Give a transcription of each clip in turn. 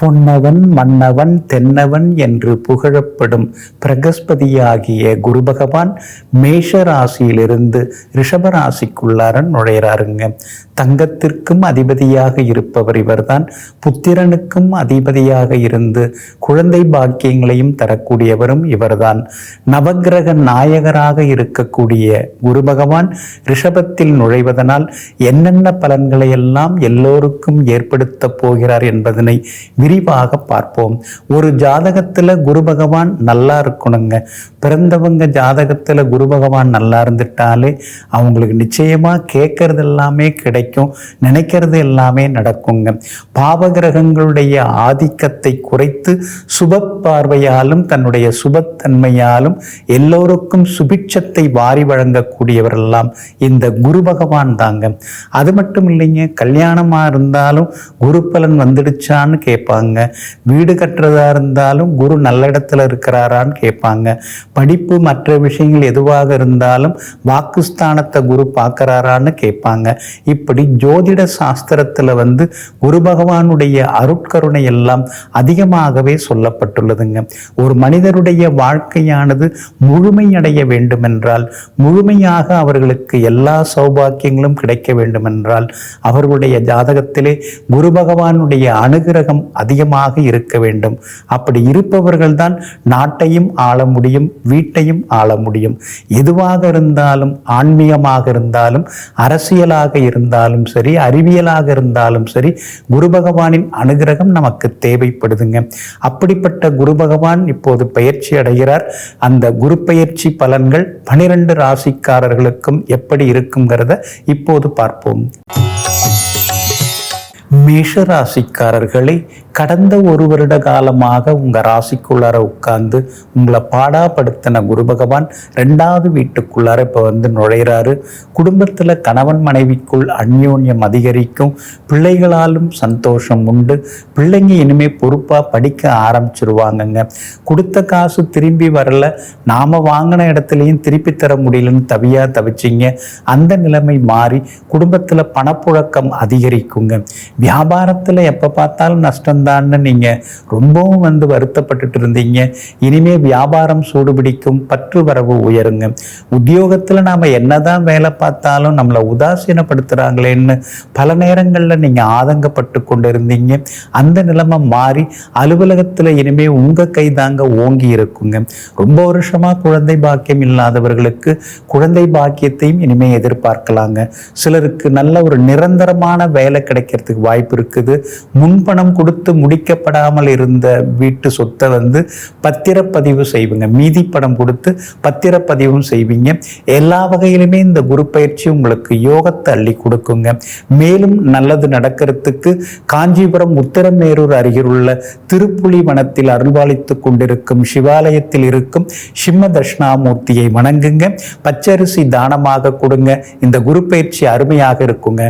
பொன்னவன் மன்னவன் தென்னவன் என்று புகழப்படும் பிரகஸ்பதியாகிய குரு பகவான் மேஷ ராசியிலிருந்து ரிஷப நுழையிறாருங்க தங்கத்திற்கும் அதிபதியாக இருப்பவர் இவர்தான். புத்திரனுக்கும் அதிபதியாக இருந்து குழந்தை பாக்கியங்களையும் தரக்கூடியவரும் இவர்தான். நவகிரக நாயகராக இருக்கக்கூடிய குரு பகவான் ரிஷபத்தில் நுழைவதனால் என்னென்ன பலன்களை எல்லாம் எல்லோருக்கும் ஏற்படுத்தப் போகிறார் என்பதனை விரிவாக பார்ப்போம். ஒரு ஜாதகத்துல குரு பகவான் நல்லா இருக்கணுங்க. பிறந்தவங்க ஜாதகத்துல குரு பகவான் நல்லா இருந்துட்டாலே அவங்களுக்கு நிச்சயமா கேட்கறது எல்லாமே கிடைக்கும். நினைக்கிறது எல்லாமே நடக்குங்க. பாவகிரகங்களுடைய ஆதிக்கத்தை குறைத்து சுப பார்வையாலும் தன்னுடைய சுபத்தன்மையாலும் எல்லோருக்கும் சுபிட்சத்தை வாரி வழங்கக்கூடியவரெல்லாம் இந்த குரு பகவான் தாங்க. அது மட்டும் இல்லைங்க கல்யாணமா இருந்தாலும் குரு பலன் வந்துடுச்சான்னு கேட்பாங்க. வீடு கட்டுறதா இருந்தாலும் குரு நல்ல இடத்துல இருக்கிறாரான்னு கேட்பாங்க. படிப்பு மற்ற விஷயங்கள் எதுவாக இருந்தாலும் வாக்குஸ்தானத்தை குரு பார்க்கறாரான்னு கேட்பாங்க. இப்படி ஜோதிட சாஸ்திரத்தில் வந்து குரு பகவானுடைய அருட்கருணை எல்லாம் அதிகமாகவே சொல்லப்பட்டுள்ளதுங்க. ஒரு மனிதருடைய வாழ்க்கையானது முழுமையடைய வேண்டுமென்றால் முழுமையாக அவர்களுக்கு எல்லா சௌபாக்கியங்களும் கிடைக்க வேண்டுமென்றால் அவர்களுடைய ஜாதகத்திலே குரு பகவானுடைய அனுகிரகம் அதிகமாக இருக்க வேண்டும். அப்படி இருப்பவர்கள்தான் நாட்டையும் ஆள முடியும் வீட்டையும் ஆள முடியும். எதுவாக இருந்தாலும் ஆன்மீகமாக இருந்தாலும் அரசியலாக இருந்தாலும் சரி அறிவியலாக இருந்தாலும் சரி குரு பகவானின் அனுகிரகம் நமக்கு தேவைப்படுதுங்க. அப்படிப்பட்ட குரு பகவான் இப்போது பயிற்சி அடைகிறார். அந்த குரு பயிற்சி பலன்கள் பனிரெண்டு ராசிக்காரர்களுக்கும் எப்படி இருக்குங்கிறத இப்போது பார்ப்போம். மேஷராசிக்காரர்களை கடந்த ஒரு வருட காலமாக உங்கள் ராசிக்குள்ளார உட்கார்ந்து உங்களை பாடாப்படுத்தின குரு பகவான் ரெண்டாவது வீட்டுக்குள்ளார இப்போ வந்து நுழையிறாரு. குடும்பத்தில் கணவன் மனைவிக்குள் அந்யோன்யம் அதிகரிக்கும். பிள்ளைகளாலும் சந்தோஷம் உண்டு. பிள்ளைங்க இனிமேல் பொறுப்பாக படிக்க ஆரம்பிச்சிருவாங்கங்க. கொடுத்த காசு திரும்பி வரல. நாம வாங்கின இடத்துலையும் திருப்பி தர முடியலன்னு தவியா தவிச்சிங்க. அந்த நிலைமை மாறி குடும்பத்தில் பணப்புழக்கம் அதிகரிக்குங்க. வியாபாரத்தில் எப்போ பார்த்தாலும் நஷ்டம் வேண்டான்னு நீங்கள் ரொம்பவும் வந்து வருத்தப்பட்டுட்டு இருந்தீங்க இனிமே வியாபாரம் சூடுபிடிக்கும் பற்று வரவு உயருங்க. உத்தியோகத்துல நாம என்னதான் வேலை பார்த்தாலும் நம்மளை உதாசீனப்படுத்துகிறாங்களேன்னு பல நேரங்களில் நீங்க ஆதங்கப்பட்டு கொண்டு இருந்தீங்க அந்த நிலைமை மாறி அலுவலகத்துல இனிமே உங்க கை தாங்க ஓங்கி இருக்குங்க. ரொம்ப வருஷமா குழந்தை பாக்கியம் இல்லாதவர்களுக்கு குழந்தை பாக்கியத்தையும் இனிமே எதிர்பார்க்கலாங்க. சிலருக்கு நல்ல ஒரு நிரந்தரமான வேலை கிடைக்கிறதுக்கு வாய்ப்பு இருக்குது. முன்பணம் கொடுத்து முடிக்கப்படாமல் இருந்த வீட்டு சொத்தை வந்து பத்திரப்பதிவு செய்வீங்க. மீதி படம் கொடுத்து பத்திரப்பதிவும் செய்வீங்க. எல்லா வகையிலுமே இந்த குரு பயிற்சி உங்களுக்கு யோகத்தை அள்ளி கொடுக்குங்க. மேலும் நல்லது நடக்கிறதுக்கு காஞ்சிபுரம் உத்தரமேரூர் அருகிலுள்ள திருப்புலி வனத்தில் அருள்வாளித்து கொண்டிருக்கும் சிவாலயத்தில் இருக்கும் சிம்ம தட்சிணாமூர்த்தியை வணங்குங்க. பச்சரிசி தானமாக கொடுங்க. இந்த குரு பயிற்சி அருமையாக இருக்குங்க.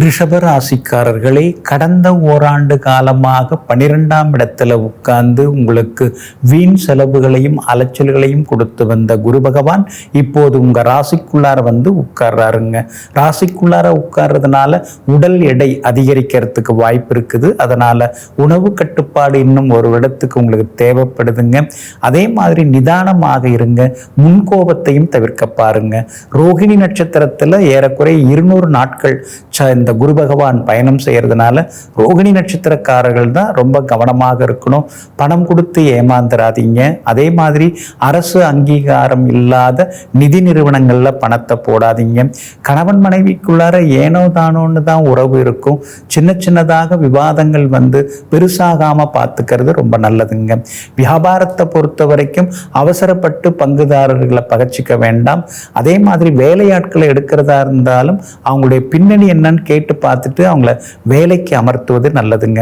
ரிஷபராசிக்காரர்களே கடந்த ஓராண்டு காலமாக பனிரெண்டாம் இடத்துல உட்கார்ந்து உங்களுக்கு வீண் செலவுகளையும் அலைச்சல்களையும் கொடுத்து வந்த குரு பகவான் இப்போது உங்கள் ராசிக்குள்ளார வந்து உட்கார்றாருங்க. ராசிக்குள்ளார உட்கார்றதுனால உடல் எடை அதிகரிக்கிறதுக்கு வாய்ப்பு இருக்குது. அதனால் உணவு கட்டுப்பாடு இன்னும் ஒரு இடத்துக்கு உங்களுக்கு தேவைப்படுதுங்க. அதே மாதிரி நிதானமாக இருங்க. முன்கோபத்தையும் தவிர்க்க பாருங்க. ரோகிணி நட்சத்திரத்தில் ஏறக்குறைய இருநூறு நாட்கள் ச- இந்த குரு பகவான் பயணம் செய்யறதுனால ரோகிணி நட்சத்திரக்காரர்கள் தான் ரொம்ப கவனமாக இருக்கணும். பணம் கொடுத்து ஏமாந்துடாதீங்க அதே மாதிரி அரசு அங்கீகாரம் இல்லாத நிதி நிறுவனங்கள்ல பணத்தை போடாதீங்க. கணவன் மனைவிக்குள்ளார ஏனோ தானோன்னு தான் உறவு இருக்கும். சின்ன சின்னதாக விவாதங்கள் வந்து பெருசாகாம பார்த்துக்கிறது ரொம்ப நல்லதுங்க. வியாபாரத்தை பொறுத்த வரைக்கும் அவசரப்பட்டு பங்குதாரர்களை பகச்சிக்க வேண்டாம். அதே மாதிரி வேலையாட்களை எடுக்கிறதா இருந்தாலும் அவங்களுடைய பின்னணி என்னன்னு கேட்டு பார்த்துட்டு அவங்கள வேலைக்கு அமர்த்துவது நல்லதுங்க.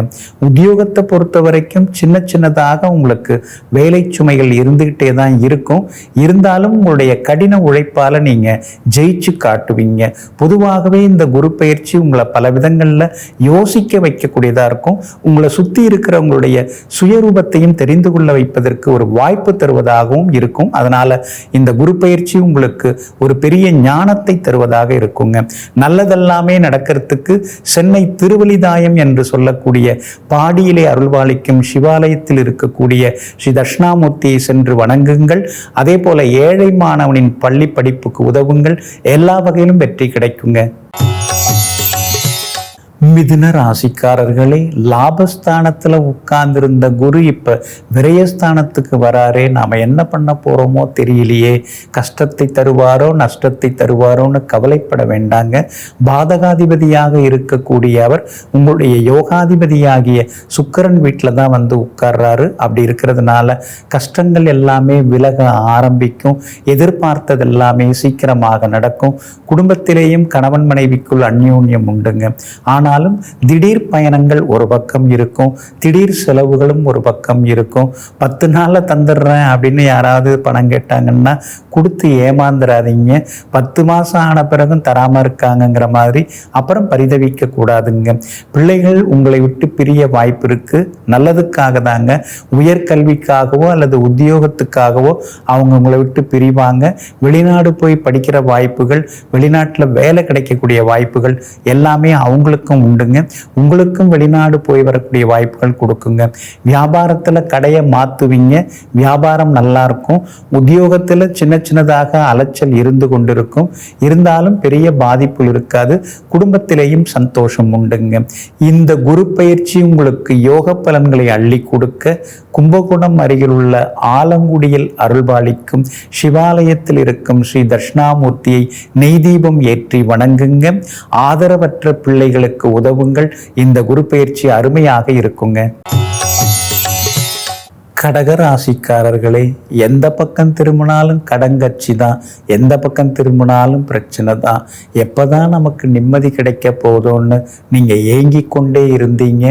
உத்தியோகத்தை பொறுத்த வரைக்கும் சின்ன சின்னதாக உங்களுக்கு வேலை சுமைகள் இருந்துக்கிட்டே தான் இருக்கும். இருந்தாலும் உங்களுடைய கடின உழைப்பால நீங்க ஜெயிச்சு காட்டுவீங்க. பொதுவாகவே இந்த குரு பயிற்சி உங்களை பல விதங்கள்ல யோசிக்க வைக்கக்கூடியதா இருக்கும். உங்களை சுத்தி இருக்கிறவங்களுடைய சுயரூபத்தையும் தெரிந்து கொள்ள வைப்பதற்கு ஒரு வாய்ப்பு தருவதாகவும் இருக்கும். அதனால இந்த குரு பயிற்சி உங்களுக்கு ஒரு பெரிய ஞானத்தை தருவதாக இருக்குங்க. நல்லதெல்லாமே நடக்கிறது இடத்துக்கு சென்னை திருவலிதாயம் என்று சொல்லக்கூடிய பாடியிலே அருள்வாளிக்கும் சிவாலயத்தில் இருக்கக்கூடிய ஸ்ரீ தட்சிணாமூர்த்தியை சென்று வணங்குங்கள். அதே போல ஏழை மாணவனின் பள்ளி படிப்புக்கு உதவுங்கள். எல்லா வகையிலும் வெற்றி கிடைக்குங்க. மிதுன ராசிக்காரர்களே லாபஸ்தானத்துல உட்கார்ந்திருந்த குரு இப்போ விரயஸ்தானத்துக்கு வராரே. நாம என்ன பண்ண போறோமோ தெரியலையே. கஷ்டத்தை தருவாரோ நஷ்டத்தை தருவாரோன்னு கவலைப்பட வேண்டாங்க. பாதகாதிபதியாக இருக்கக்கூடிய அவர் உங்களுடைய யோகாதிபதியாகிய சுக்கிரன் வீட்டில் தான் வந்து உட்கார்றாரு. அப்படி இருக்கிறதுனால கஷ்டங்கள் எல்லாமே விலக ஆரம்பிக்கும். எதிர்பார்த்தது எல்லாமே சீக்கிரமாக நடக்கும். குடும்பத்திலேயும் கணவன் மனைவிக்குள் அந்யோன்யம் உண்டுங்க. இருந்தாலும் திடீர் பயணங்கள் ஒரு பக்கம் இருக்கும் திடீர் செலவுகளும் ஒரு பக்கம் இருக்கும். பத்து நாளில் தந்துடுறேன் அப்படின்னு யாராவது பணம் கேட்டாங்கன்னா கொடுத்து ஏமாந்துடாதீங்க பத்து மாதம் ஆன பிறகும் தராமல் இருக்காங்கங்கிற மாதிரி அப்புறம் பரிதவிக்க கூடாதுங்க. பிள்ளைகள் உங்களை விட்டு பிரிய வாய்ப்பு இருக்கு. நல்லதுக்காக தாங்க. உயர்கல்விக்காகவோ அல்லது உத்தியோகத்துக்காகவோ அவங்க உங்களை விட்டு பிரிவாங்க. வெளிநாடு போய் படிக்கிற வாய்ப்புகள் வெளிநாட்டில் வேலை கிடைக்கக்கூடிய வாய்ப்புகள் எல்லாமே அவங்களுக்கும் உண்டுங்க. உங்களுக்கும் வெளிநாடு போய் வரக்கூடிய வாய்ப்புகள் கொடுக்குங்க. வியாபாரத்தில் கடையை மாற்றுவீங்க வியாபாரம் நல்லா இருக்கும். உத்தியோகத்தில் சின்ன சின்னதாக அலைச்சல் இருந்து கொண்டிருக்கும். இருந்தாலும் பெரிய பாதிப்பு இருக்காது. குடும்பத்திலேயும் சந்தோஷம் உண்டுங்க. இந்த குரு பயிற்சி உங்களுக்கு யோக பலன்களை அள்ளி கொடுக்க கும்பகோணம் அருகிலுள்ள ஆலங்குடியில் அருள்பாலிக்கும் சிவாலயத்தில் இருக்கும் ஸ்ரீ தட்சிணாமூர்த்தியை நெய் தீபம் ஏற்றி வணங்குங்க. ஆதரவற்ற பிள்ளைகளுக்கு உதவுங்கள். இந்த குரு பயிற்சி அருமையாக இருக்குங்க. கடகராசிக்காரர்களே எந்த பக்கம் திரும்பினாலும் கடங்கட்சி தான் எந்த பக்கம் திரும்பினாலும் பிரச்சனை தான் எப்போ தான் நமக்கு நிம்மதி கிடைக்க போதோன்னு நீங்கள் ஏங்கி கொண்டே இருந்தீங்க.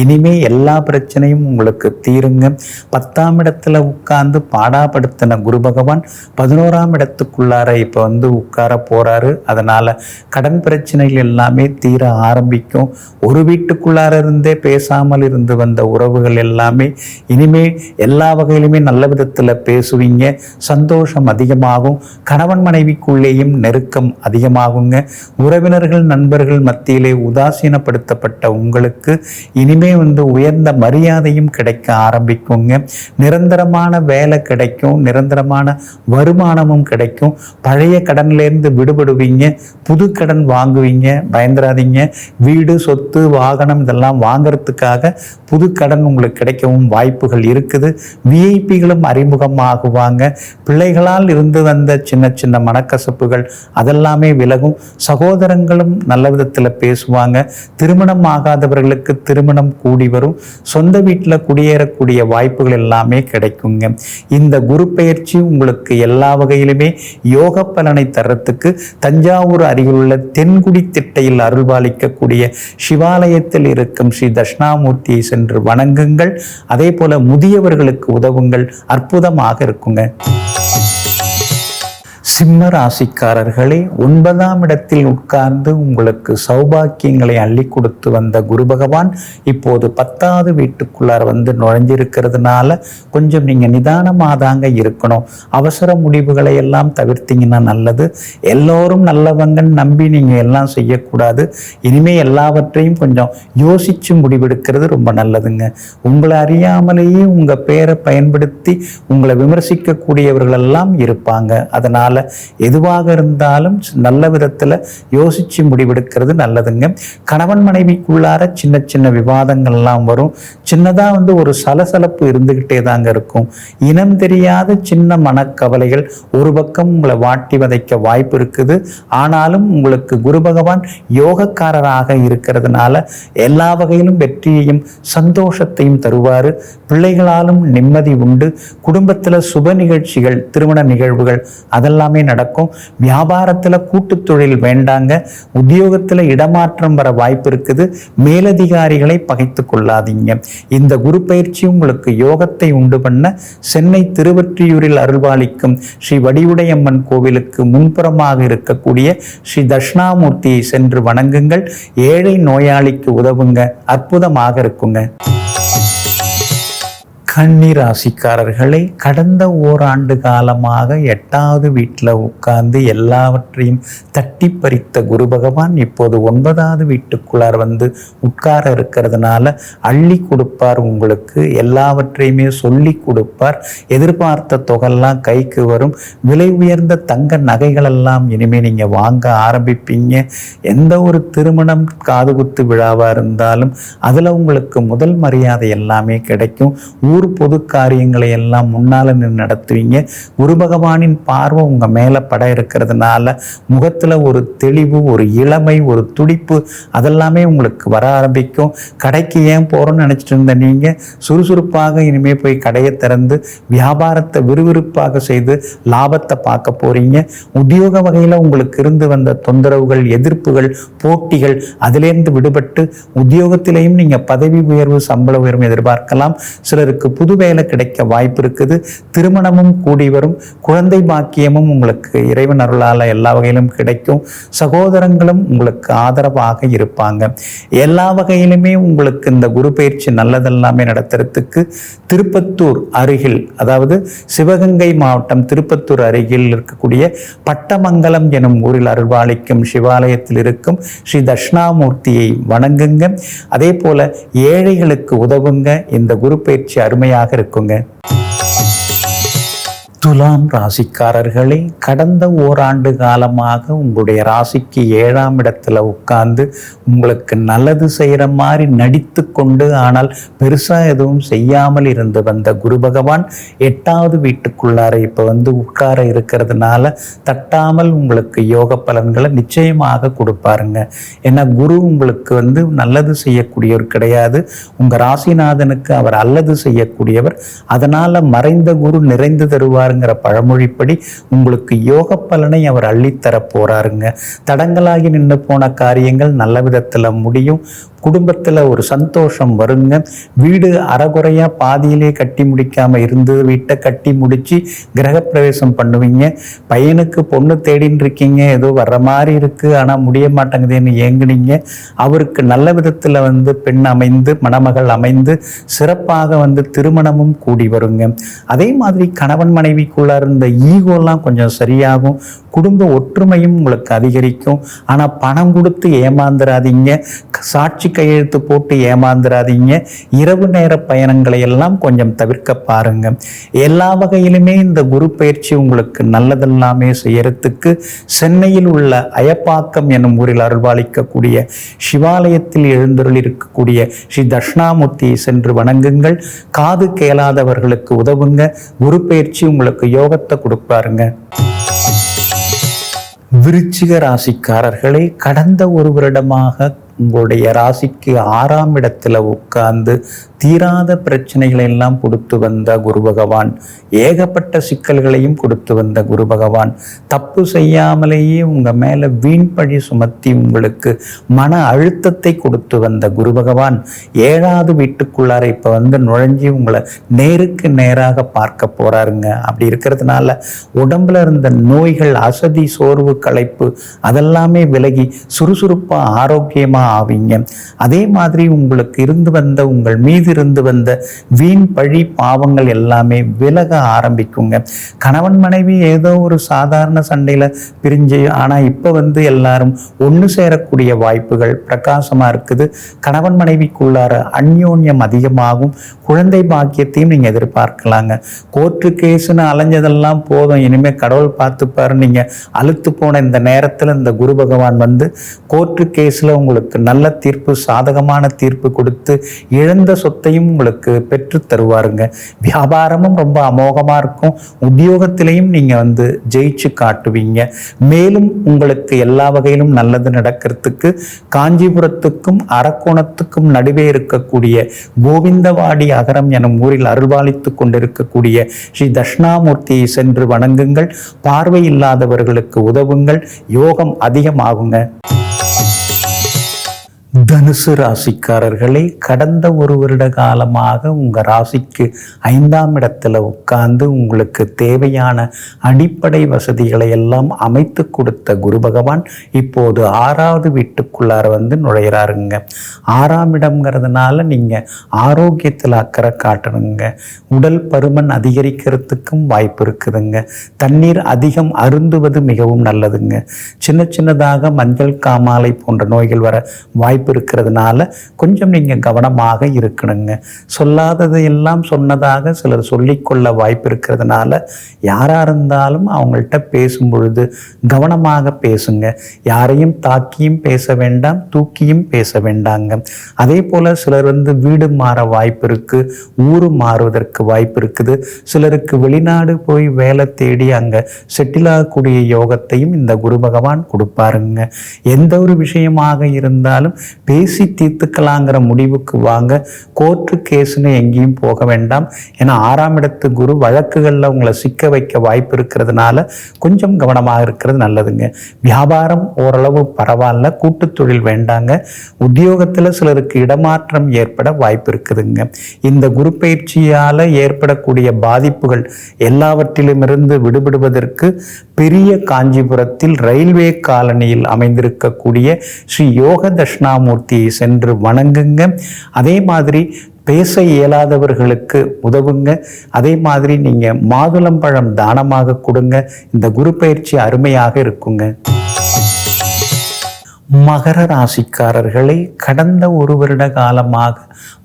இனிமே எல்லா பிரச்சனையும் உங்களுக்கு தீருங்க. பத்தாம் இடத்துல உட்கார்ந்து பாடாப்படுத்தின குரு பகவான் பதினோராம் இடத்துக்குள்ளார இப்போ வந்து உட்கார போகிறாரு அதனால் கடன் பிரச்சனைகள் எல்லாமே தீர ஆரம்பிக்கும். ஒரு வீட்டுக்குள்ளார இருந்தே பேசாமல் இருந்து வந்த உறவுகள் எல்லாமே இனிமே எல்லா வகையிலுமே நல்ல விதத்தில் பேசுவீங்க. சந்தோஷம் அதிகமாகும். கணவன் மனைவிக்குள்ளேயும் நெருக்கம் அதிகமாகுங்க. உறவினர்கள் நண்பர்கள் மத்தியிலே உதாசீனப்படுத்தப்பட்ட உங்களுக்கு இனிமே வந்து உயர்ந்த மரியாதையும் கிடைக்க ஆரம்பிக்குங்க. நிரந்தரமான வேலை கிடைக்கும். நிரந்தரமான வருமானமும் கிடைக்கும். பழைய கடன்லேருந்து விடுபடுவீங்க. புது கடன் வாங்குவீங்க. பயந்துராதீங்க. வீடு சொத்து வாகனம் இதெல்லாம் வாங்கிறதுக்காக புது கடன் உங்களுக்கு கிடைக்கவும் வாய்ப்புகள் இருக்குது. விஐபிகளும் அறிமுகமாகுவாங்க. பிள்ளைகளால் இருந்து வந்த சின்ன சின்ன மனக்கசப்புகள் அதெல்லாமே விலகும். சகோதரங்களும் நல்ல விதத்தில் பேசுவாங்க. திருமணம் ஆகாதவர்களுக்கு திருமணம் கூடி வரும். சொந்த வீட்டில் குடியேறக்கூடிய வாய்ப்புகள் எல்லாமே கிடைக்குங்க. இந்த குரு பயிற்சி உங்களுக்கு எல்லா வகையிலுமே யோக பலனை தரத்துக்கு தஞ்சாவூர் அருகிலுள்ள தென்குடி திட்டையில் அருள்பாலிக்கக்கூடிய சிவாலயத்தில் இருக்கும் ஸ்ரீ தட்சிணாமூர்த்தியை சென்று வணங்குங்கள். அதே போல முதியவர் முதியவர்களுக்கு உதவுங்கள். அற்புதமாக இருக்குங்க. சிம்ம ராசிக்காரர்களே ஒன்பதாம் இடத்தில் உட்கார்ந்து உங்களுக்கு சௌபாக்கியங்களை அள்ளி கொடுத்து வந்த குரு பகவான் இப்போது பத்தாவது வீட்டுக்குள்ளார வந்து நுழைஞ்சிருக்கிறதுனால கொஞ்சம் நீங்கள் நிதானமாக தாங்க இருக்கணும். அவசர முடிவுகளை எல்லாம் தவிர்த்தீங்கன்னா நல்லது. எல்லோரும் நல்லவங்கன்னு நம்பி நீங்கள் எல்லாம் செய்யக்கூடாது. இனிமேல் எல்லாவற்றையும் கொஞ்சம் யோசிச்சு முடிவெடுக்கிறது ரொம்ப நல்லதுங்க. உங்களை அறியாமலேயே உங்கள் பேரை பயன்படுத்தி உங்களை விமர்சிக்கக்கூடியவர்கள் எல்லாம் இருப்பாங்க. அதனால் எதுவாக இருந்தாலும் நல்ல விதத்தில் யோசிச்சு முடிவெடுக்கிறது நல்லதுங்க. கணவன் மனைவிக்குள்ளார சின்ன சின்ன விவாதங்கள்லாம் வரும். சின்னதா வந்து ஒரு சலசலப்பு இருந்துக்கிட்டே தாங்க இருக்கும். இனம் தெரியாத சின்ன மனக்கவலைகள் ஒரு பக்கம் உங்களை வாட்டி வதைக்க வாய்ப்பு இருக்குது. ஆனாலும் உங்களுக்கு குரு பகவான் யோகக்காரராக இருக்கிறதுனால எல்லா வகையிலும் வெற்றியையும் சந்தோஷத்தையும் தருவார். பிள்ளைகளாலும் நிம்மதி உண்டு. குடும்பத்துல சுப நிகழ்ச்சிகள் திருமண நிகழ்வுகள் அதெல்லாம் நடக்கும். வியாபாரத்தில் கூட்டுத் தொழில் வேண்டாங்க. உத்தியோகத்துல இடமாற்றம் வர வாய்ப்பு இருக்குது. மேலதிகாரிகளை பகைத்து கொள்ளாதீங்க. இந்த குரு பயிற்சி உங்களுக்கு யோகத்தை உண்டு பண்ண சென்னை திருவற்றியூரில் அருள்வாளிக்கும் ஸ்ரீ வடிவுடையம்மன் கோவிலுக்கு முன்புறமாக இருக்கக்கூடிய ஸ்ரீ தட்சிணாமூர்த்தியை சென்று வணங்குங்கள். ஏழை நோயாளிக்கு உதவுங்க. அற்புதமாக இருக்குங்க. கன்னி ராசிக்காரர்களை கடந்த ஓராண்டு காலமாக எட்டாவது வீட்டில் உட்கார்ந்து எல்லாவற்றையும் தட்டி பறித்த குரு பகவான் இப்போது ஒன்பதாவது வீட்டுக்குள்ளார் வந்து உட்கார இருக்கிறதுனால அள்ளி கொடுப்பார் உங்களுக்கு. எல்லாவற்றையுமே சொல்லி கொடுப்பார். எதிர்பார்த்த தொகையெல்லாம் கைக்கு வரும். விலை உயர்ந்த தங்க நகைகளெல்லாம் இனிமேல் நீங்கள் வாங்க ஆரம்பிப்பீங்க. எந்த ஒரு திருமணம் காதுகுத்து விழாவாக இருந்தாலும் அதில் உங்களுக்கு முதல் மரியாதை எல்லாமே கிடைக்கும். ஊர் பொது காரியங்களை எல்லாம் முன்னால் நின்று நடத்துவீங்க. குரு பகவானின் பார்வை உங்கள் மேலே பட இருக்கிறதுனால முகத்தில் ஒரு தெளிவு ஒரு இளமை ஒரு துடிப்பு அதெல்லாமே உங்களுக்கு வர ஆரம்பிக்கும். கடைக்கு ஏன் போகிறோன்னு நினச்சிட்டு இருந்த நீங்கள் சுறுசுறுப்பாக இனிமேல் போய் கடையை திறந்து வியாபாரத்தை விறுவிறுப்பாக செய்து லாபத்தை பார்க்க போகிறீங்க உத்தியோக வகையில் உங்களுக்கு இருந்து வந்த தொந்தரவுகள் எதிர்ப்புகள் போட்டிகள் அதிலேருந்து விடுபட்டு உத்தியோகத்திலையும் நீங்கள் பதவி உயர்வு சம்பள உயர்வு எதிர்பார்க்கலாம். சிலருக்கு புது வேலை கிடைக்க வாய்ப்பு இருக்குது. திருமணமும் கூடி வரும். குழந்தை பாக்கியமும் உங்களுக்கு இறைவன் அருளால் எல்லா வகையிலும் கிடைக்கும். சகோதரங்களும் உங்களுக்கு ஆதரவாக இருப்பாங்க. எல்லா வகையிலுமே உங்களுக்கு இந்த குரு பயிற்சி நல்லதெல்லாமே நடத்துறதுக்கு திருப்பத்தூர் அருகில் அதாவது சிவகங்கை மாவட்டம் திருப்பத்தூர் அருகில் இருக்கக்கூடிய பட்டமங்கலம் எனும் ஊரில் அருள்வாளிக்கும் சிவாலயத்தில் இருக்கும் ஸ்ரீ தட்சிணாமூர்த்தியை வணங்குங்க. அதே போல ஏழைகளுக்கு உதவுங்க. இந்த குரு பயிற்சி அருமையாக இருக்குங்க. துலாம் ராசிக்காரர்களே கடந்த ஓராண்டு காலமாக உங்களுடைய ராசிக்கு ஏழாம் இடத்துல உட்கார்ந்து உங்களுக்கு நல்லது செய்கிற மாதிரி நடித்து கொண்டு ஆனால் பெருசாக எதுவும் செய்யாமல் இருந்து வந்த குரு பகவான் எட்டாவது வீட்டுக்குள்ளார இப்போ வந்து உட்கார இருக்கிறதுனால தட்டாமல் உங்களுக்கு யோக பலன்களை நிச்சயமாக கொடுப்பாருங்க. ஏன்னா குரு உங்களுக்கு வந்து நல்லது செய்யக்கூடியவர் கிடையாது. உங்கள் ராசிநாதனுக்கு அவர் அல்லது செய்யக்கூடியவர். அதனால் மறைந்த குரு நிறைந்து தருவார். போறாருங்கிற பழமொழிப்படி உங்களுக்கு யோக பலனை அவர் அள்ளித்தர போறாருங்க தடங்களாகி நின்று போன காரியங்கள் நல்ல விதத்தில் முடியும். குடும்பத்தில் ஒரு சந்தோஷம் வருங்க. வீடு அறகுறையாக பாதியிலே கட்டி முடிக்காமல் இருந்து வீட்டை கட்டி முடித்து கிரகப்பிரவேசம் பண்ணுவீங்க. பையனுக்கு பொண்ணு தேடின்னு இருக்கீங்க. ஏதோ வர்ற மாதிரி இருக்குது ஆனால் முடிய மாட்டேங்குதுன்னு ஏங்குனீங்க. அவருக்கு நல்ல விதத்தில் வந்து பெண் அமைந்து மணமகள் அமைந்து சிறப்பாக வந்து திருமணமும் கூடி வருங்க. அதே மாதிரி கணவன் மனைவிக்குள்ளே இருந்த ஈகோலாம் கொஞ்சம் சரியாகும். குடும்ப ஒற்றுமையும் உங்களுக்கு அதிகரிக்கும். ஆனால் பணம் கொடுத்து ஏமாந்துடாதீங்க சாட்சி கையெழுத்து போட்டு ஏமாந்துடாதீங்க இரவு நேர பயணங்களை எல்லாம் கொஞ்சம் தவிர்க்க பாருங்க. எல்லா வகையிலுமே இந்த குரு பயிற்சி உங்களுக்கு நல்லதெல்லாமே செய்யறதுக்கு சென்னையில் உள்ள அயப்பாக்கம் என்னும் ஊரில் அருள்வாளிக்கக்கூடிய சிவாலயத்தில் எழுந்தருள் இருக்கக்கூடிய ஸ்ரீ தட்சிணாமூர்த்தியை சென்று வணங்குங்கள். காது கேளாதவர்களுக்கு உதவுங்க. குரு பயிற்சி உங்களுக்கு யோகத்தை கொடுப்பாருங்க. விருச்சிக ராசிக்காரர்களை கடந்த ஒரு வருடமாக உங்களுடைய ராசிக்கு ஆறாம் இடத்துல உட்கார்ந்து தீராத பிரச்சனைகளை எல்லாம் கொடுத்து வந்த குரு பகவான் ஏகப்பட்ட சிக்கல்களையும் கொடுத்து வந்த குரு பகவான் தப்பு செய்யாமலேயே உங்கள் மேலே வீண் பழி சுமத்தி உங்களுக்கு மன அழுத்தத்தை கொடுத்து வந்த குரு பகவான் ஏழாவது வீட்டுக்குள்ளார இப்போ வந்து நுழைஞ்சி உங்களை நேருக்கு நேராக பார்க்க போறாருங்க. அப்படி இருக்கிறதுனால உடம்புல இருந்த நோய்கள் அசதி சோர்வு களைப்பு அதெல்லாமே விலகி சுறுசுறுப்பாக ஆரோக்கியமாக ஆவீங்க. அதே மாதிரி உங்களுக்கு இருந்து வந்த உங்கள் மீது இருந்து வந்த வீண் பழி பாவங்கள் எல்லாமே விலக ஆரம்பிக்குங்க. கணவன் மனைவி ஏதோ ஒரு சாதாரண சண்டையில் பிரிஞ்சு ஆனால் இப்போ வந்து எல்லாரும் ஒன்று சேரக்கூடிய வாய்ப்புகள் பிரகாசமாக இருக்குது. கணவன் மனைவிக்குள்ளார அந்யோன்யம் அதிகமாகும். குழந்தை பாக்கியத்தையும் நீங்கள் எதிர்பார்க்கலாங்க. கோர்ட்டு கேஸுன்னு அலைஞ்சதெல்லாம் போதும். இனிமேல் கடவுள் பார்த்துப்பாரு. நீங்கள் அழுத்து போன இந்த நேரத்தில் இந்த குரு பகவான் வந்து கோர்ட்டு கேஸில் உங்களுக்கு நல்ல தீர்ப்பு சாதகமான தீர்ப்பு கொடுத்து இழந்த சொத்தையும் உங்களுக்கு பெற்று தருவாருங்க. வியாபாரமும் ரொம்ப அமோகமாக இருக்கும். உத்தியோகத்திலையும் நீங்கள் வந்து ஜெயிச்சு காட்டுவீங்க. மேலும் உங்களுக்கு எல்லா வகையிலும் நல்லது நடக்கிறதுக்கு காஞ்சிபுரத்துக்கும் அரக்கோணத்துக்கும் நடுவே இருக்கக்கூடிய கோவிந்தவாடி அகரம் எனும் ஊரில் அருள்பாலித்து கொண்டிருக்கக்கூடிய ஸ்ரீ தட்சிணாமூர்த்தியை சென்று வணங்குங்கள். பார்வை இல்லாதவர்களுக்கு உதவுங்கள். யோகம் அதிகமாகுங்க. தனுசு ராசிக்காரர்களே கடந்த ஒரு வருட காலமாக உங்கள் ராசிக்கு ஐந்தாம் இடத்துல உட்கார்ந்து உங்களுக்கு தேவையான அடிப்படை வசதிகளை எல்லாம் அமைத்து கொடுத்த குரு பகவான் இப்போது ஆறாவது வீட்டுக்குள்ளார வந்து நுழையிறாருங்க. ஆறாம் இடம்ங்கிறதுனால நீங்கள் ஆரோக்கியத்தில் அக்கறை காட்டணுங்க. உடல் பருமன் அதிகரிக்கிறதுக்கும் வாய்ப்பு இருக்குதுங்க. தண்ணீர் அதிகம் அருந்துவது மிகவும் நல்லதுங்க. சின்ன சின்னதாக மஞ்சள் காமாலை போன்ற நோய்கள் வர வாய்ப்பு வாய்ப்பு இருக்கிறதுனால கொஞ்சம் நீங்கள் கவனமாக இருக்கணுங்க. சொல்லாதது எல்லாம் சொன்னதாக சிலர் சொல்லிக்கொள்ள வாய்ப்பு இருக்கிறதுனால யாராக இருந்தாலும் அவங்கள்ட்ட பேசும் பொழுது கவனமாக பேசுங்க. யாரையும் தாக்கியும் பேச வேண்டாம் தூக்கியும் பேச வேண்டாங்க. அதே போல் சிலர் வந்து வீடு மாற வாய்ப்பு இருக்குது ஊர் மாறுவதற்கு வாய்ப்பு இருக்குது. சிலருக்கு வெளிநாடு போய் வேலை தேடி அங்கே செட்டில் ஆகக்கூடிய யோகத்தையும் இந்த குரு பகவான் கொடுப்பாருங்க. எந்த ஒரு விஷயமாக இருந்தாலும் பேசி தீர்த்துக்கலாங்கிற முடிவுக்கு வாங்க. கோர்ட்டு கேஸ்னு எங்கேயும் போக வேண்டாம். ஏன்னா ஆறாம் இடத்து குரு வழக்குகளில் உங்களை சிக்க வைக்க வாய்ப்பு இருக்கிறதுனால கொஞ்சம் கவனமாக இருக்கிறது நல்லதுங்க. வியாபாரம் ஓரளவு பரவாயில்ல கூட்டு தொழில் வேண்டாங்க. உத்தியோகத்தில் சிலருக்கு இடமாற்றம் ஏற்பட வாய்ப்பு இருக்குதுங்க. இந்த குரு பயிற்சியால் ஏற்படக்கூடிய பாதிப்புகள் எல்லாவற்றிலுமிருந்து விடுபடுவதற்கு பெரிய காஞ்சிபுரத்தில் ரயில்வே காலனியில் அமைந்திருக்கக்கூடிய ஸ்ரீ யோக தஷ்ணா தட்சிணாமூர்த்தியை சென்று வணங்குங்க. அதே மாதிரி பேச இயலாதவர்களுக்கு உதவுங்க. அதே மாதிரி நீங்கள் மாதுளம்பழம் தானமாக கொடுங்க. இந்த குரு பயிற்சி அருமையாக இருக்குங்க. மகர ராசிக்காரர்களை கடந்த ஒரு வருட காலமாக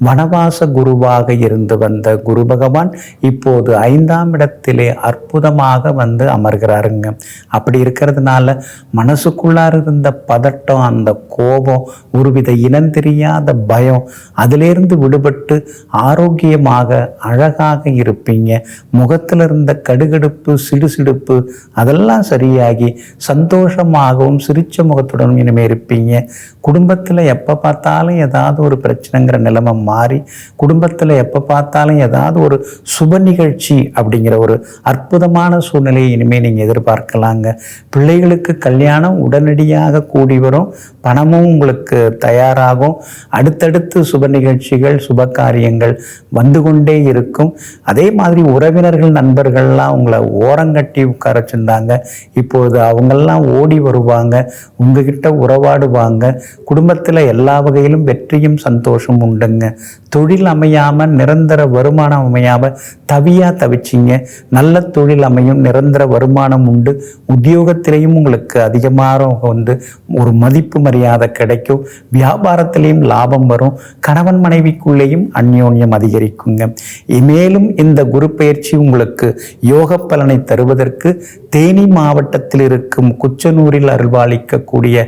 வனவாச குருவாக இருந்து வந்த குரு பகவான் இப்போது ஐந்தாம் இடத்திலே அற்புதமாக வந்து அமர்கிறாருங்க. அப்படி இருக்கிறதுனால மனசுக்குள்ளார் இருந்த பதட்டம் அந்த கோபம் ஒருவித இனம் தெரியாத பயம் அதிலிருந்து விடுபட்டு ஆரோக்கியமாக அழகாக இருப்பீங்க. முகத்தில் இருந்த கடுகடுப்பு சிடுசிடுப்பு அதெல்லாம் சரியாகி சந்தோஷமாகவும் சிரிச்ச முகத்துடன் இனிமேல் இருப்பீங்க. குடும்பத்தில் எப்போ பார்த்தாலும் ஏதாவது ஒரு பிரச்சனைங்கிற நிலைமை மாறி குடும்பத்தில் எப்போ பார்த்தாலும் ஏதாவது ஒரு சுப நிகழ்ச்சி அப்படிங்கிற ஒரு அற்புதமான சூழ்நிலையை இனிமேல் நீங்கள் எதிர்பார்க்கலாங்க. பிள்ளைகளுக்கு கல்யாணம் உடனடியாக கூடி வரும். பணமும் உங்களுக்கு தயாராகும். அடுத்தடுத்து சுப நிகழ்ச்சிகள் சுப காரியங்கள் வந்து கொண்டே இருக்கும். அதே மாதிரி உறவினர்கள் நண்பர்கள்லாம் உங்களை ஓரங்கட்டி உட்கார வச்சுருந்தாங்க. இப்போது அவங்கெல்லாம் ஓடி வருவாங்க. உங்ககிட்ட உறவு உறவாடுவாங்க குடும்பத்தில் எல்லா வகையிலும் வெற்றியும் சந்தோஷம் உண்டுங்க. தொழில் அமையாமல் நிரந்தர வருமானம் அமையாமல் தவியாக தவிச்சிங்க. நல்ல தொழில் அமையும் நிரந்தர வருமானம் உண்டு. உத்தியோகத்திலையும் உங்களுக்கு அதிகமாக வந்து ஒரு மதிப்பு மரியாதை கிடைக்கும். வியாபாரத்திலையும் லாபம் வரும். கணவன் மனைவிக்குள்ளேயும் அந்யோன்யம் அதிகரிக்குங்க. மேலும் இந்த குரு பயிற்சி உங்களுக்கு யோக பலனை தருவதற்கு தேனி மாவட்டத்தில் இருக்கும் குச்சனூரில் அருள்வாளிக்கக்கூடிய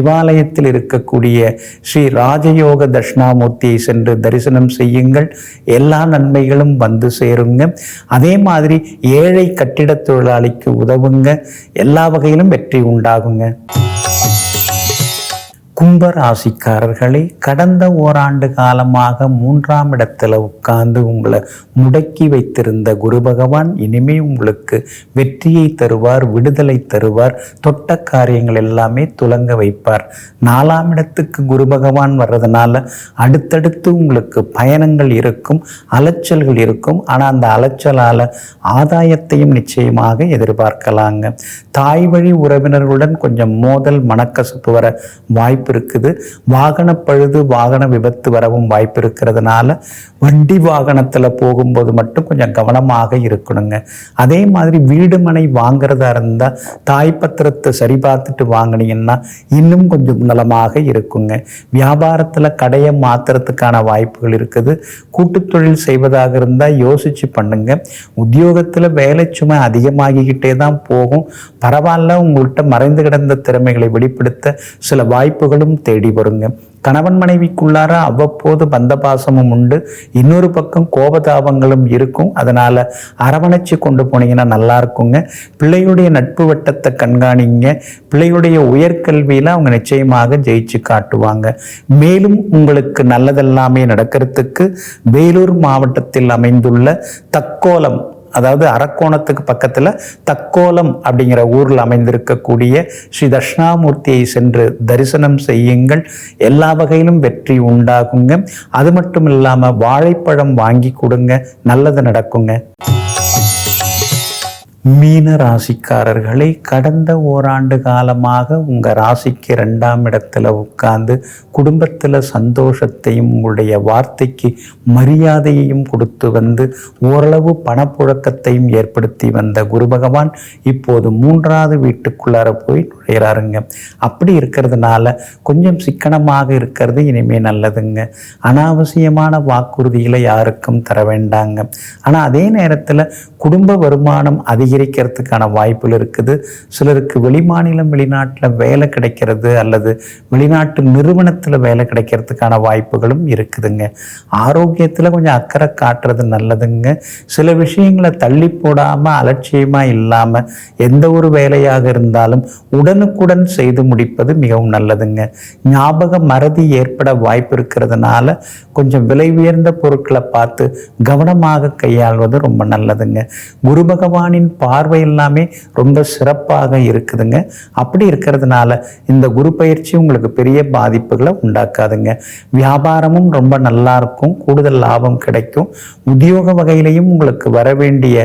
சிவாலயத்தில் இருக்கக்கூடிய ஸ்ரீ ராஜயோக தட்சிணாமூர்த்தியை சென்று தரிசனம் செய்யுங்கள். எல்லா நன்மைகளும் வந்து சேருங்க. அதே மாதிரி ஏழை கட்டிட தொழிலாளிக்கு உதவுங்க. எல்லா வகையிலும் வெற்றி உண்டாகுங்க. கும்பராசிக்காரர்களே கடந்த ஓராண்டு காலமாக மூன்றாம் இடத்துல உட்கார்ந்து உங்களை முடக்கி வைத்திருந்த குரு பகவான் இனிமே உங்களுக்கு வெற்றியை தருவார் விடுதலை தருவார் தொட்ட காரியங்கள் எல்லாமே துலங்க வைப்பார். நாலாம் இடத்துக்கு குரு பகவான் வர்றதுனால அடுத்தடுத்து உங்களுக்கு பயணங்கள் இருக்கும் அலைச்சல்கள் இருக்கும். ஆனால் அந்த அலைச்சலால் ஆதாயத்தையும் நிச்சயமாக எதிர்பார்க்கலாங்க. தாய் வழி உறவினர்களுடன் கொஞ்சம் மோதல் மனக்கசப்பு வர வாய்ப்பு இருக்குது வாகன பழுது வாகன விபத்து வரவும் வாய்ப்பு இருக்கிறதுனால வண்டி வாகனத்தில் போகும்போது மட்டும் கொஞ்சம் கவனமாக இருக்கணுங்க. அதே மாதிரி வீடு மனை வாங்குறதா இருந்தால் தாய் பத்திரத்தை சரி பார்த்துட்டு வாங்கினீங்கன்னா இன்னும் கொஞ்சம் நலமாக இருக்குங்க. வியாபாரத்தில் கடையை மாற்றுறதுக்கான வாய்ப்புகள் இருக்குது. கூட்டுத் தொழில் செய்வதாக இருந்தால் யோசிச்சு பண்ணுங்க. உத்தியோகத்தில் வேலை சுமை அதிகமாகிக்கிட்டே தான் போகும். பரவாயில்ல உங்கள்கிட்ட மறைந்து கிடந்த திறமைகளை வெளிப்படுத்த சில வாய்ப்புகள் வாய்ப்புகளும் தேடி வருங்க. கணவன் மனைவிக்குள்ளார அவ்வப்போது பந்த பாசமும் உண்டு. இன்னொரு பக்கம் கோபதாபங்களும் இருக்கும். அதனால அரவணைச்சு கொண்டு போனீங்கன்னா நல்லா இருக்குங்க. பிள்ளையுடைய நட்பு வட்டத்தை கண்காணிங்க. பிள்ளையுடைய உயர்கல்வியில அவங்க நிச்சயமாக ஜெயிச்சு காட்டுவாங்க. மேலும் உங்களுக்கு நல்லதெல்லாமே நடக்கிறதுக்கு வேலூர் மாவட்டத்தில் அமைந்துள்ள தக்கோலம் அதாவது அரக்கோணத்துக்கு பக்கத்தில் தக்கோலம் அப்படிங்கிற ஊரில் அமைந்திருக்கக்கூடிய ஸ்ரீ தட்சிணாமூர்த்தியை சென்று தரிசனம் செய்யுங்கள். எல்லா வகையிலும் வெற்றி உண்டாகுங்க. அது மட்டும் இல்லாமல் வாழைப்பழம் வாங்கி கொடுங்க. நல்லது நடக்குங்க. மீன ராசிக்காரர்களை கடந்த ஓராண்டு காலமாக உங்கள் ராசிக்கு ரெண்டாம் இடத்துல உட்கார்ந்து குடும்பத்தில் சந்தோஷத்தையும் உங்களுடைய வார்த்தைக்கு மரியாதையையும் கொடுத்து வந்து ஓரளவு பணப்புழக்கத்தையும் ஏற்படுத்தி வந்த குரு பகவான் இப்போது மூன்றாவது வீட்டுக்குள்ளார போய் நுழைகிறாருங்க அப்படி இருக்கிறதுனால கொஞ்சம் சிக்கனமாக இருக்கிறது இனிமேல் நல்லதுங்க. அனாவசியமான வாக்குறுதிகளை யாருக்கும் தர வேண்டாங்க. ஆனால் அதே நேரத்தில் குடும்ப வருமானம் அதிக அதிகரிக்கிறதுக்கான வாய்ப்புகள் இருக்குது. சிலருக்கு வெளிமாநிலம் வெளிநாட்டில் வேலை கிடைக்கிறது அல்லது வெளிநாட்டு நிறுவனத்தில் வேலை கிடைக்கிறதுக்கான வாய்ப்புகளும் இருக்குதுங்க. ஆரோக்கியத்தில் கொஞ்சம் அக்கறை காட்டுறது நல்லதுங்க. சில விஷயங்களை தள்ளி போடாமல் அலட்சியமாக இல்லாமல் எந்த ஒரு வேலையாக இருந்தாலும் உடனுக்குடன் செய்து முடிப்பது மிகவும் நல்லதுங்க. ஞாபக மறதி ஏற்பட வாய்ப்பு இருக்கிறதுனால கொஞ்சம் விலை உயர்ந்த பொருட்களை பார்த்து கவனமாக கையாள்வது ரொம்ப நல்லதுங்க. குரு பகவானின் பார்வை எல்லாமே ரொம்ப சிறப்பாக இருக்குதுங்க. அப்படி இருக்கிறதுனால இந்த குரு பயிற்சி உங்களுக்கு பெரிய பாதிப்புகளை உண்டாக்காதுங்க. வியாபாரமும் ரொம்ப நல்லா இருக்கும். கூடுதல் லாபம் கிடைக்கும். உத்தியோக வகையிலையும் உங்களுக்கு வர வேண்டிய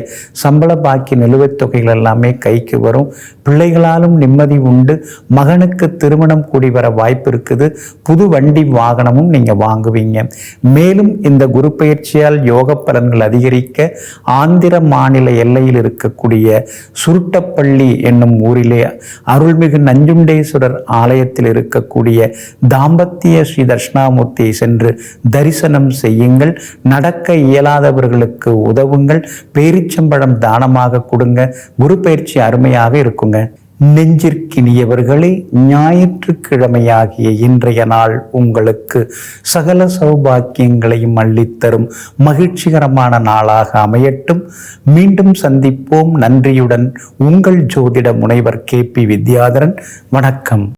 சம்பள பாக்கி நிலுவைத் தொகைகள் எல்லாமே கைக்கு வரும். பிள்ளைகளாலும் நிம்மதி உண்டு. மகனுக்கு திருமணம் கூடி வர வாய்ப்பு இருக்குது. புது வண்டி வாகனமும் நீங்கள் வாங்குவீங்க. மேலும் இந்த குரு பயிற்சியால் யோக பலன்கள் அதிகரிக்க ஆந்திர மாநில எல்லையில் இருக்கக்கூடிய சுருட்டப்பள்ளி என்னும் ஊரிலே அருள்மிகு நஞ்சுண்டேஸ்வரர் ஆலயத்தில் இருக்கக்கூடிய தாம்பத்திய ஸ்ரீ தட்சிணாமூர்த்தியை சென்று தரிசனம் செய்யுங்கள். நடக்க இயலாதவர்களுக்கு உதவுங்கள். பேரிச்சம்பழம் தானமாக கொடுங்க. குரு பயிற்சி அருமையாக இருக்குங்க. நெஞ்சிற்கினியவர்களே ஞாயிற்றுக்கிழமையாகிய இன்றைய நாள் உங்களுக்கு சகல சௌபாக்கியங்களையும் அள்ளித்தரும் மகிழ்ச்சிகரமான நாளாக அமையட்டும். மீண்டும் சந்திப்போம். நன்றியுடன் உங்கள் ஜோதிட முனைவர் கே. பி. வித்யாதரன். வணக்கம்.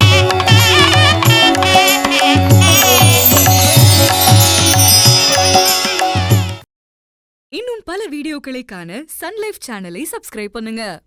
இன்னும் பல வீடியோக்களை காண சன்லைஃப் சேனலை சப்ஸ்கிரைப் பண்ணுங்க.